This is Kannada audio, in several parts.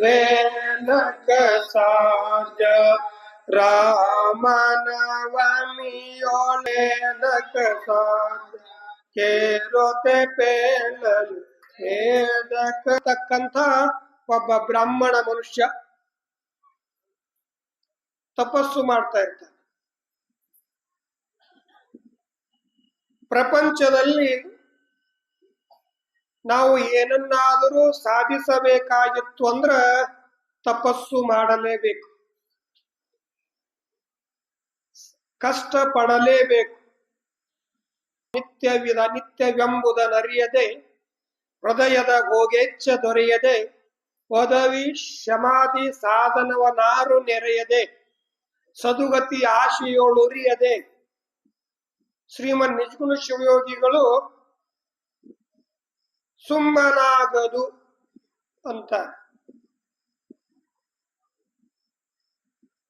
ವೇನಕ ಸಾಧ್ಯ ರಾಮನವಮಿಯೋಳೇನಕ ಸಾಧ್ಯ ಕೇರೋತೆ ಪೇಲಲು ವೇದಕ ತಕ್ಕಂಥ ಒಬ್ಬ ಬ್ರಾಹ್ಮಣ ಮನುಷ್ಯ ತಪಸ್ಸು ಮಾಡ್ತಾ ಇರ್ತಾನೆ. ಪ್ರಪಂಚದಲ್ಲಿ ನಾವು ಏನನ್ನಾದರೂ ಸಾಧಿಸಬೇಕಾಗಿತ್ತು ಅಂದ್ರ ತಪಸ್ಸು ಮಾಡಲೇಬೇಕು. ಕಷ್ಟ ಪಡಲೇಬೇಕು ನಿತ್ಯವಿದ ನಿತ್ಯವೆಂಬುದನರಿಯದೆ ಹೃದಯದ ಗೋಗೆಚ್ಚ ದೊರೆಯದೆ, ಪದವಿ ಶಮಾಧಿ ಸಾಧನವನಾರು ನೆರೆಯದೆ, ಸದುಗತಿ ಆಶೆಯೋಳುರಿಯದೆ ಶ್ರೀಮನ್ ನಿಜಗುಣ ಶಿವಯೋಗಿಗಳು ಸುಮ್ಮನಾಗದು ಅಂತ.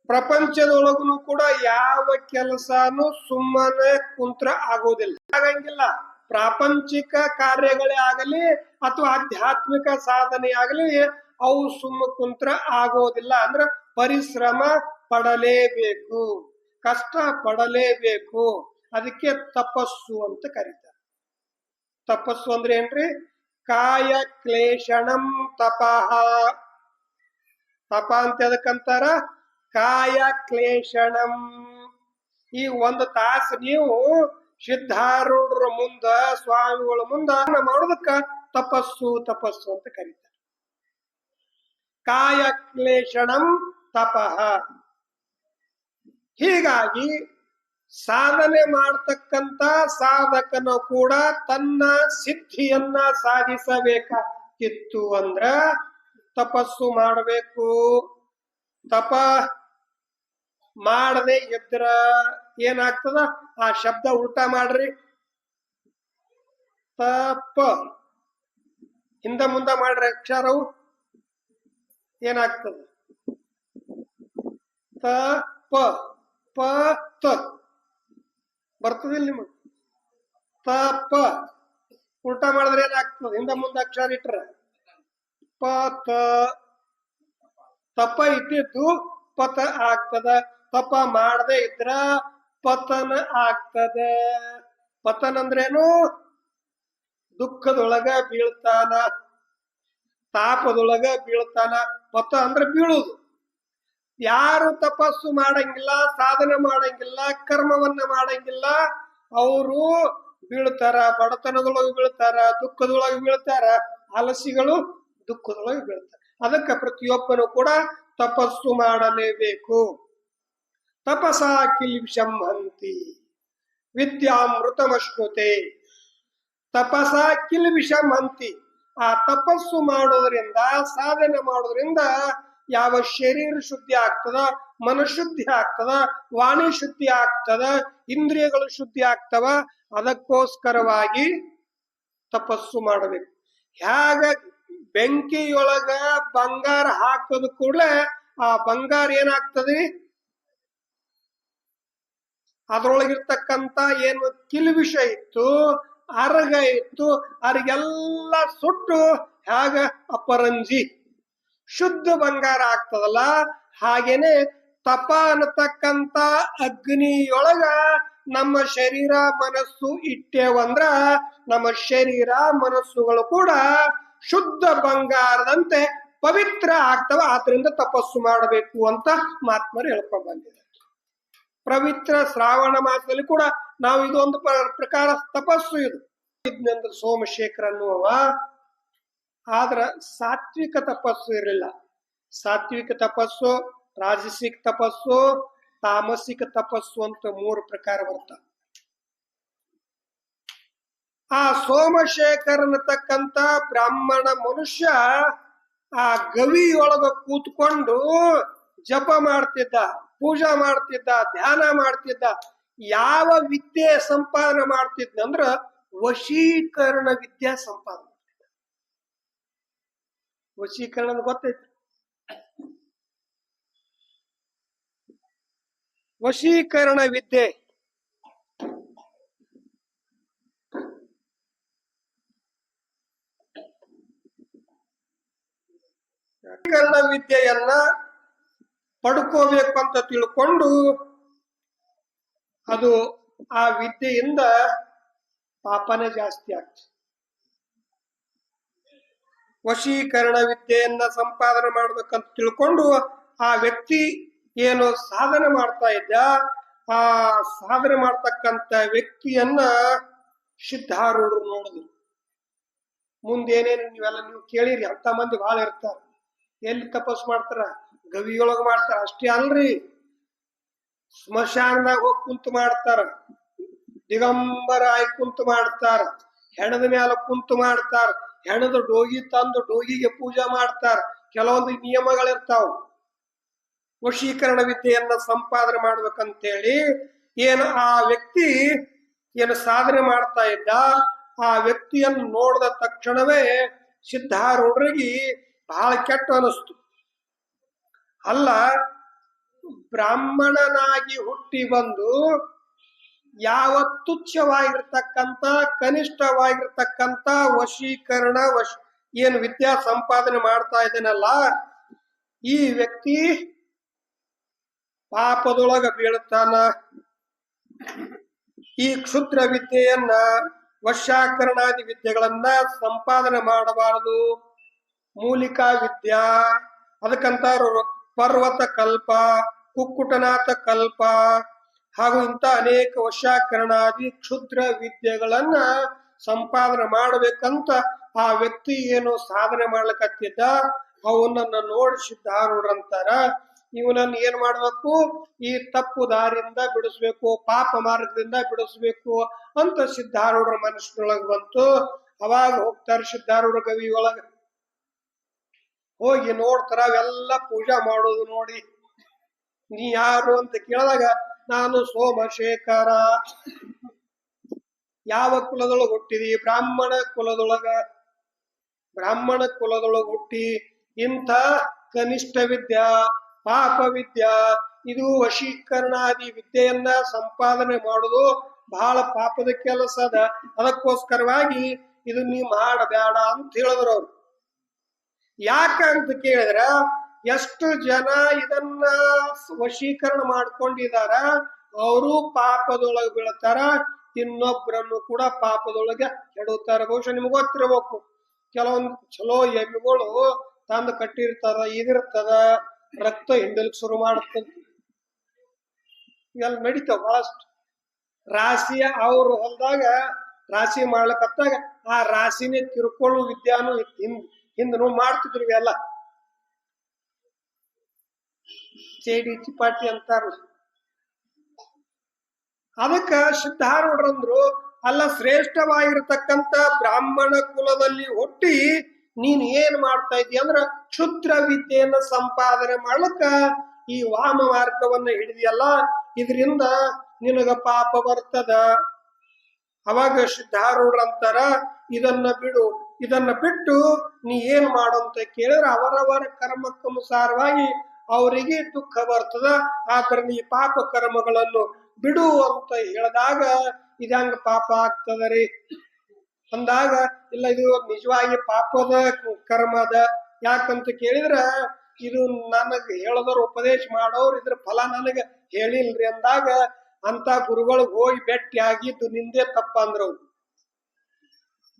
ಪ್ರಪಂಚದೊಳಗೂ ಕೂಡ ಯಾವ ಕೆಲಸನೂ ಸುಮ್ಮನೆ ಕುಂತ್ರ ಆಗೋದಿಲ್ಲ. ಆಗಂಗಿಲ್ಲ. ಪ್ರಾಪಂಚಿಕ ಕಾರ್ಯಗಳೇ ಆಗಲಿ ಅಥವಾ ಆಧ್ಯಾತ್ಮಿಕ ಸಾಧನೆ ಆಗಲಿ ಅವು ಸುಮ್ಮ ಕುಂತ್ರ ಆಗೋದಿಲ್ಲ. ಅಂದ್ರೆ ಪರಿಶ್ರಮ ಪಡಲೇಬೇಕು. ಕಷ್ಟ ಪಡಲೇಬೇಕು. ಅದಕ್ಕೆ ತಪಸ್ಸು ಅಂತ ಕರೀತಾರೆ. ತಪಸ್ಸು ಅಂದ್ರೆ ಏನ್ರಿ? ಕಾಯ ಕ್ಲೇಶಣಂ ತಪಃ. ತಪ ಅಂತ ಅದಕ್ಕಂತಾರ ಕಾಯ ಕ್ಲೇಶಣಂ ಈ ಒಂದು ತಾಸು ನೀವು ಸಿದ್ಧಾರೂಢರ ಮುಂದ, ಸ್ವಾಮಿಗಳ ಮುಂದ ಮಾಡೋದಕ್ಕ ತಪಸ್ಸು ತಪಸ್ಸು ಅಂತ ಕರೀತಾರೆ. ಕಾಯ ಕ್ಲೇಶಣಂ ತಪಃ. ಹೀಗಾಗಿ ಸಾಧನೆ ಮಾಡ್ತಕ್ಕಂತ ಸಾಧಕನ ಕೂಡ ತನ್ನ ಸಿದ್ಧಿಯನ್ನ ಸಾಧಿಸಬೇಕಾಗಿತ್ತು ಅಂದ್ರ ತಪಸ್ಸು ಮಾಡಬೇಕು. ತಪ ಮಾಡದೆ ಇದ್ರ ಏನಾಗ್ತದ? ಆ ಶಬ್ದ ಉಲ್ಟಾ ಮಾಡ್ರಿ. ತಪ. ಹಿಂದ ಮುಂದ ಮಾಡ್ರಿ ಅಕ್ಷರವು. ಏನಾಗ್ತದ? ತಪ. ಪ ತ. ಬರ್ತದಿಲ್ಲ ನಿಮಗೆ. ಪ ಉಲ್ಟಾ ಮಾಡಿದ್ರೆ ಏನಾಗ್ತದೆ? ಹಿಂದ ಮುಂದ ಅಕ್ಷರ ಇಟ್ರ. ಪ ತಪ್ಪ ತಪ ಇದ್ದಿದ್ದು ಪತ ಆಗ್ತದ. ತಪ ಮಾಡದೆ ಇದ್ರ ಪತನ ಆಗ್ತದ. ಪತನ ಅಂದ್ರೇನು? ದುಃಖದೊಳಗ ಬೀಳ್ತಾನ. ತಾಪದೊಳಗ ಬೀಳ್ತಾನ. ಪತ ಅಂದ್ರೆ ಬೀಳುದು ಯಾರು ತಪಸ್ಸು ಮಾಡಂಗಿಲ್ಲ, ಸಾಧನೆ ಮಾಡಂಗಿಲ್ಲ, ಕರ್ಮವನ್ನ ಮಾಡಂಗಿಲ್ಲ, ಅವರು ಬೀಳ್ತಾರ, ಬಡತನದೊಳಗೆ ಬೀಳ್ತಾರ, ದುಃಖದೊಳಗೆ ಬೀಳ್ತಾರ ಆಲಸಿಗಳು ದುಃಖದೊಳಗೆ ಬೀಳ್ತಾರ. ಅದಕ್ಕೆ ಪ್ರತಿಯೊಬ್ಬನು ಕೂಡ ತಪಸ್ಸು ಮಾಡಲೇಬೇಕು. ತಪಸಾ ಕಿಲ್ವಿಷಂ ಹಂತಿ ವಿದ್ಯಾಮೃತಮಶ್ನುತೆ. ತಪಸ ಕಿಲ್ವಿಷಂ ಹಂತಿ ಆ ತಪಸ್ಸು ಮಾಡೋದ್ರಿಂದ, ಸಾಧನೆ ಮಾಡೋದ್ರಿಂದ ಯಾವ ಶರೀರ ಶುದ್ಧಿ ಆಗ್ತದ ಮನಶುದ್ಧಿ ಆಗ್ತದ, ವಾಣಿ ಶುದ್ಧಿ ಆಗ್ತದ, ಇಂದ್ರಿಯಗಳು ಶುದ್ಧಿ ಆಗ್ತವ, ಅದಕ್ಕೋಸ್ಕರವಾಗಿ ತಪಸ್ಸು ಮಾಡಬೇಕು. ಹ್ಯಾಗ ಬೆಂಕಿಯೊಳಗ ಬಂಗಾರ ಹಾಕದ ಕೂಡಲೇ ಆ ಬಂಗಾರ ಏನಾಗ್ತದೆ? ಅದ್ರೊಳಗಿರ್ತಕ್ಕಂತ ಏನು ಕಿಲ್ವಿಷ ಇತ್ತು, ಅರ್ಗ ಇತ್ತು ಅರ್ಗೆಲ್ಲ ಸುಟ್ಟು ಹ್ಯಾಗ ಅಪರಂಜಿ. ಶುದ್ಧ ಬಂಗಾರ ಆಗ್ತದಲ್ಲ? ಹಾಗೇನೆ ತಪ ಅನ್ನತಕ್ಕಂತ ಅಗ್ನಿಯೊಳಗ ನಮ್ಮ ಶರೀರ ಮನಸ್ಸು ಇಟ್ಟೇವಂದ್ರ ನಮ್ಮ ಶರೀರ ಮನಸ್ಸುಗಳು ಕೂಡ ಶುದ್ಧ ಬಂಗಾರದಂತೆ ಪವಿತ್ರ ಆಗ್ತವ. ಆದ್ರಿಂದ ತಪಸ್ಸು ಮಾಡಬೇಕು ಅಂತ ಮಹಾತ್ಮರು ಹೇಳ್ಕೊಂಡ್ ಬಂದಿದೆ ಪವಿತ್ರ ಶ್ರಾವಣ ಮಾಸದಲ್ಲಿ ಕೂಡ ನಾವು ಇದೊಂದು ಪ್ರ- ಪ್ರಕಾರ ತಪಸ್ಸು ಇದು. ಸೋಮಶೇಖರ ಅನ್ನುವ ಆದ್ರ ಸಾತ್ವಿಕ ತಪಸ್ಸು ಇರಲಿಲ್ಲ ಸಾತ್ವಿಕ ತಪಸ್ಸು, ರಾಜಸಿಕ ತಪಸ್ಸು, ತಾಮಸಿಕ ತಪಸ್ಸು ಅಂತ ಮೂರು ಪ್ರಕಾರ ಬರ್ತಾವ ಆ ಸೋಮಶೇಖರನತಕ್ಕಂತ ಬ್ರಾಹ್ಮಣ ಮನುಷ್ಯ ಆ ಗವಿಯೊಳಗ ಕೂತ್ಕೊಂಡು ಜಪ ಮಾಡ್ತಿದ್ದ, ಪೂಜಾ ಮಾಡ್ತಿದ್ದ, ಧ್ಯಾನ ಮಾಡ್ತಿದ್ದ, ಯಾವ ವಿದ್ಯೆ ಸಂಪಾದನೆ ಮಾಡ್ತಿದ್ನಂದ್ರ ವಶೀಕರಣ ವಿದ್ಯಾ ಸಂಪಾದನೆ. ವಶೀಕರಣ ಗೊತ್ತೈತಿ ವಶೀಕರಣ ವಿದ್ಯೆ. ವಶೀಕರಣ ವಿದ್ಯೆಯನ್ನ ಪಡ್ಕೋಬೇಕು ಅಂತ ತಿಳ್ಕೊಂಡು ಅದು ಆ ವಿದ್ಯೆಯಿಂದ ಪಾಪನೇ ಜಾಸ್ತಿ ಆಗ್ತದೆ. ವಶೀಕರಣ ವಿದ್ಯೆಯನ್ನ ಸಂಪಾದನೆ ಮಾಡ್ಬೇಕಂತ ತಿಳ್ಕೊಂಡು ಆ ವ್ಯಕ್ತಿ ಏನು ಸಾಧನೆ ಮಾಡ್ತಾ ಇದ್ದ, ಆ ಸಾಧನೆ ಮಾಡ್ತಕ್ಕಂತ ವ್ಯಕ್ತಿಯನ್ನ ಸಿದ್ಧಾರೂಢರು ನೋಡಿದ್ರು. ಮುಂದೇನೇನು ನೀವೆಲ್ಲ ನೀವು ಕೇಳಿರಿ, ಅಂತ ಮಂದಿ ಬಹಳ ಇರ್ತಾರ. ಎಲ್ಲಿ ತಪಸ್ ಮಾಡ್ತಾರ? ಗವಿಯೊಳಗ ಮಾಡ್ತಾರ? ಅಷ್ಟೇ ಅಲ್ರಿ. ಸ್ಮಶಾನದಾಗ ಹೋಗಿ ಕುಂತು ಮಾಡ್ತಾರ. ದಿಗಂಬರ ಆಯ್ ಕುಂತು ಮಾಡ್ತಾರ. ಹೆಣದ ಮ್ಯಾಲ ಕುಂತು ಮಾಡ್ತಾರ. ಹೆಣದ ಡೋಗಿ ತಂದು ಡೋಗಿಗೆ ಪೂಜೆ ಮಾಡ್ತಾರ. ಕೆಲವೊಂದು ನಿಯಮಗಳಿರ್ತಾವ. ವಶೀಕರಣ ವಿದ್ಯೆಯನ್ನ ಸಂಪಾದನೆ ಮಾಡ್ಬೇಕಂತೇಳಿ ಏನು ಆ ವ್ಯಕ್ತಿ ಏನು ಸಾಧನೆ ಮಾಡ್ತಾ ಇದ್ದ, ಆ ವ್ಯಕ್ತಿಯನ್ನು ನೋಡಿದ ತಕ್ಷಣವೇ ಸಿದ್ಧಾರೂಢರಿಗೆ ಬಹಳ ಕೆಟ್ಟ ಅನಿಸ್ತು. ಅಲ್ಲ, ಬ್ರಾಹ್ಮಣನಾಗಿ ಹುಟ್ಟಿ ಬಂದು ಯಾವ ತುಚ್ಛವಾಗಿರ್ತಕ್ಕಂಥ ಕನಿಷ್ಠವಾಗಿರ್ತಕ್ಕಂಥ ವಶೀಕರಣ ವಶ, ಏನು ವಿದ್ಯಾ ಸಂಪಾದನೆ ಮಾಡ್ತಾ ಇದ್ದೇನಲ್ಲ, ಈ ವ್ಯಕ್ತಿ ಪಾಪದೊಳಗ ಬೀಳುತ್ತಾನ ಈ ಕ್ಷುದ್ರ ವಿದ್ಯೆಯನ್ನ, ವಶಾಕರಣಾದಿ ವಿದ್ಯೆಗಳನ್ನ ಸಂಪಾದನೆ ಮಾಡಬಾರದು. ಮೂಲಿಕಾ ವಿದ್ಯಾ ಅದಕ್ಕಂತ ಪರ್ವತ ಕಲ್ಪ, ಕುಕ್ಕುಟನಾಥ ಕಲ್ಪ ಹಾಗೂ ಇಂಥ ಅನೇಕ ವಶಾಕರಣಾದಿ ಕ್ಷುದ್ರ ವಿದ್ಯೆಗಳನ್ನ ಸಂಪಾದನೆ ಮಾಡಬೇಕಂತ ಆ ವ್ಯಕ್ತಿ ಏನು ಸಾಧನೆ ಮಾಡ್ಲಿಕ್ಕತ್ತಿದ್ದ ಅವನನ್ನ ನೋಡಿ ಸಿದ್ಧಾರೂಢರಂತಾರ ಇವನನ್ನು ಏನ್ ಮಾಡ್ಬೇಕು? ಈ ತಪ್ಪು ದಾರಿಯಿಂದ ಬಿಡಿಸ್ಬೇಕು, ಪಾಪ ಮಾರ್ಗದಿಂದ ಬಿಡಿಸ್ಬೇಕು ಅಂತ ಸಿದ್ಧಾರೂಢರ ಮನಸ್ಸಿನೊಳಗೆ ಬಂತು. ಅವಾಗ ಹೋಗ್ತಾರೆ ಸಿದ್ಧಾರೂಢ ಕವಿ ಒಳಗ ಹೋಗಿ ನೋಡ್ತಾರ ಅವೆಲ್ಲ ಪೂಜಾ ಮಾಡೋದು ನೋಡಿ. ನೀ ಯಾರು ಅಂತ ಕೇಳಿದಾಗ ನಾನು ಸೋಮಶೇಖರ. ಯಾವ ಕುಲದೊಳಗ ಹುಟ್ಟಿದಿ ಬ್ರಾಹ್ಮಣ ಕುಲದೊಳಗ. ಬ್ರಾಹ್ಮಣ ಕುಲದೊಳಗ ಹುಟ್ಟಿ ಇಂಥ ಕನಿಷ್ಠ ವಿದ್ಯಾ, ಪಾಪ ವಿದ್ಯಾ, ಇದು ವಶೀಕರಣಾದಿ ವಿದ್ಯೆಯನ್ನ ಸಂಪಾದನೆ ಮಾಡುದು ಬಹಳ ಪಾಪದ ಕೆಲಸ ಅದ. ಅದಕ್ಕೋಸ್ಕರವಾಗಿ ಇದು ನೀ ಮಾಡಬೇಡ ಅಂತ ಹೇಳಿದ್ರು ಅವ್ರು. ಯಾಕ ಅಂತ ಕೇಳಿದ್ರ ಎಷ್ಟು ಜನ ಇದನ್ನ ವಶೀಕರಣ ಮಾಡ್ಕೊಂಡಿದಾರ, ಅವರು ಪಾಪದೊಳಗೆ ಬೀಳ್ತಾರ ಇನ್ನೊಬ್ಬರನ್ನು ಕೂಡ ಪಾಪದೊಳಗೆ ಕೆಡುತ್ತಾರೆ ಬಹುಶಃ ನಿಮ್ಗೆ ಗೊತ್ತಿರಬೇಕು. ಕೆಲವೊಂದು ಚಲೋ ಎಮ್ಮೆಗಳು ತಂದು ಕಟ್ಟಿರ್ತದ ಇದಿರ್ತದ ರಕ್ತ ಹಿಂಡಲಿಕ್ ಶುರು ಮಾಡುತ್ತದೆ ಇವೆಲ್ಲ ನಡೀತಾವ ಬಹಳಷ್ಟು. ರಾಶಿ ಅವ್ರು ಹೊಲದಾಗ, ರಾಶಿ ಮಾಡ್ಲಕತ್ತಾಗ, ಆ ರಾಶಿನೇ ತಿರ್ಕೊಳ್ಳೋ ವಿದ್ಯಾನು ಹಿಂದ್ ಹಿಂದ್ ಮಾಡ್ತಿದ್ರು ಮಾಡ್ತಿದ್ರು ಇವೆಲ್ಲ ಚೇಡಿ ಚಿಪಾಟಿ ಅಂತಾರ. ಅದಕ್ಕ ಸಿದ್ಧಾರೂಢರಂದ್ರು, ಅಲ್ಲ ಶ್ರೇಷ್ಠವಾಗಿರತಕ್ಕಂತ ಬ್ರಾಹ್ಮಣ ಕುಲದಲ್ಲಿ ಹುಟ್ಟಿ ನೀನ್ ಏನ್ ಮಾಡ್ತಾ ಇದ್ದೀಯ ಅಂದ್ರ ಕ್ಷುದ್ರ ವಿದ್ಯೆಯನ್ನ ಸಂಪಾದನೆ ಮಾಡ್ಲಕ್ಕ ಈ ವಾಮ ಮಾರ್ಗವನ್ನ ಹಿಡಿದಿಯಲ್ಲ, ಇದರಿಂದ ನಿನಗ ಪಾಪ ಬರ್ತದ. ಅವಾಗ ಸಿದ್ಧಾರೂಢರಂತಾರ, ಇದನ್ನ ಬಿಡು, ಇದನ್ನ ಬಿಟ್ಟು ನೀ ಏನ್ ಮಾಡು ಅಂತ ಕೇಳಿದ್ರೆ ಅವರವರ ಕರ್ಮಕ್ಕನುಸಾರವಾಗಿ ಅವರಿಗೆ ದುಃಖ ಬರ್ತದ. ಆದ್ರೆ ಈ ಪಾಪ ಕರ್ಮಗಳನ್ನು ಬಿಡು ಅಂತ ಹೇಳಿದಾಗ ಇದಂಗ ಪಾಪ ಆಗ್ತದ ರೀ? ಅಂದಾಗ, ಇಲ್ಲ, ಇದು ನಿಜವಾಗಿ ಪಾಪದ ಕರ್ಮದ ಯಾಕಂತ ಕೇಳಿದ್ರ, ಇದು ನನಗ ಹೇಳದವ್ರು ಉಪದೇಶ ಮಾಡೋರು ಇದ್ರ ಫಲ ನನಗ ಹೇಳಿಲ್ರಿ ಅಂದಾಗ ಅಂತ ಗುರುಗಳಿಗೆ ಹೋಗಿ ಭೇಟಿ ಆಗಿದ್ದು ನಿಂದೆ ತಪ್ಪ ಅಂದ್ರು ಅವ್ರು.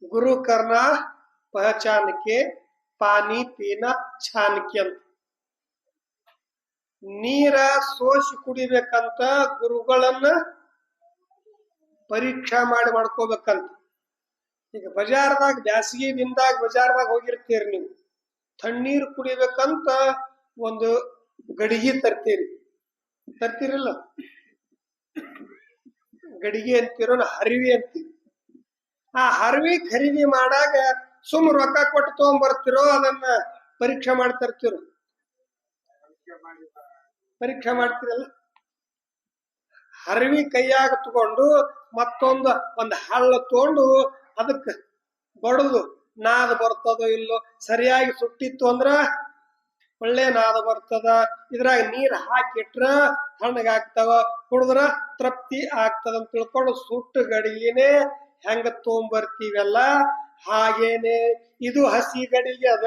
ಗುರು ಕರ್ಣ ಪಹಚಾನಕ್ಕೆ ಪಾನಿ ಪೀನ ಛಾನಕ್ಕೆ ಅಂತ. ನೀರ ಸೋಸಿ ಕುಡಿಬೇಕಂತ ಗುರುಗಳನ್ನ ಪರೀಕ್ಷಾ ಮಾಡಿ ಮಾಡ್ಕೋಬೇಕಂತ. ಈಗ ಬಜಾರ್ದಾಗ, ಬ್ಯಾಸಗಿ ದಿನದಾಗ ಬಜಾರ್ದಾಗ ಹೋಗಿರ್ತೀರಿ ನೀವು. ತಣ್ಣೀರು ಕುಡಿಬೇಕಂತ ಒಂದು ಗಡಿಗೆ ತರ್ತೀರಿ. ತರ್ತೀರಲ್ಲ? ಗಡಿಗೆ ಅಂತೀರೋ ಹರಿವಿ ಅಂತೀರಿ. ಆ ಹರಿವಿ ಖರೀದಿ ಮಾಡಾಗ ಸುಮ್ ರೊಕ್ಕ ಕೊಟ್ಟು ತಗೊಂಡ್ಬರ್ತಿರೋ ಅದನ್ನ ಪರೀಕ್ಷೆ ಮಾಡ್ತಿರ್ತಿರೋ ಪರೀಕ್ಷೆ ಮಾಡ್ತಿರಲ್ಲ? ಹರಿವಿ ಕೈಯಾಗ ತಗೊಂಡು ಮತ್ತೊಂದು ಒಂದು ಹಳ್ಳ ತಗೊಂಡು ಅದಕ್ಕೆ ಬಡದು ನಾದ ಬರ್ತದೋ ಇಲ್ಲೋ, ಸರಿಯಾಗಿ ಸುಟ್ಟಿತ್ತು ಅಂದ್ರ ಒಳ್ಳೆ ನಾದ ಬರ್ತದ. ಇದ್ರಾಗ ನೀರ್ ಹಾಕಿಟ್ರ ತಣ್ಣಗಾಗ್ತಾವ ಕುಡಿದ್ರ ತೃಪ್ತಿ ಆಗ್ತದ ಅಂತ ತಿಳ್ಕೊಂಡು ಸುಟ್ಟು ಗಡಿಗೆನೆ ಹೆಂಗ ತೊಗೊಂಬರ್ತೀವಲ್ಲ ಹಾಗೇನೆ. ಇದು ಹಸಿ ಗಡಿಗೆ ಅದ.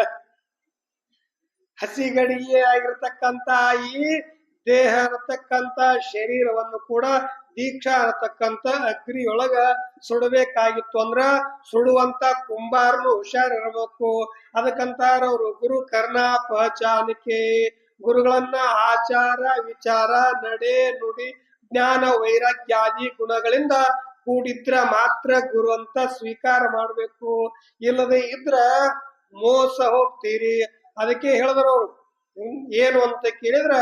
ಹಸಿ ಗಡಿಗೆ ಆಗಿರ್ತಕ್ಕಂತ ಈ ದೇಹ ಅನ್ನತಕ್ಕಂತ ಶರೀರವನ್ನು ಕೂಡ ದೀಕ್ಷಾ ಅನ್ನತಕ್ಕಂತ ಅಗ್ನಿಯೊಳಗ ಸುಡಬೇಕಾಗಿತ್ತು ಅಂದ್ರ ಸುಡುವಂತ ಕುಂಬಾರನು ಹುಷಾರಿರ್ಬೇಕು. ಅದಕ್ಕಂತಾರ ಅವರು ಗುರು ಕರ್ಣ ಪಹಚಾನಿಕೆ ಗುರುಗಳನ್ನ ಆಚಾರ ವಿಚಾರ ನಡೆ ನುಡಿ ಜ್ಞಾನ ವೈರಾಗ್ಯಾದಿ ಗುಣಗಳಿಂದ ಕೂಡಿದ್ರ ಮಾತ್ರ ಗುರು ಅಂತ ಸ್ವೀಕಾರ ಮಾಡ್ಬೇಕು. ಇಲ್ಲದೆ ಇದ್ರ ಮೋಸ ಹೋಗ್ತೀರಿ. ಅದಕ್ಕೆ ಹೇಳಿದ್ರು ಅವರು ಏನು ಅಂತ ಕೇಳಿದ್ರ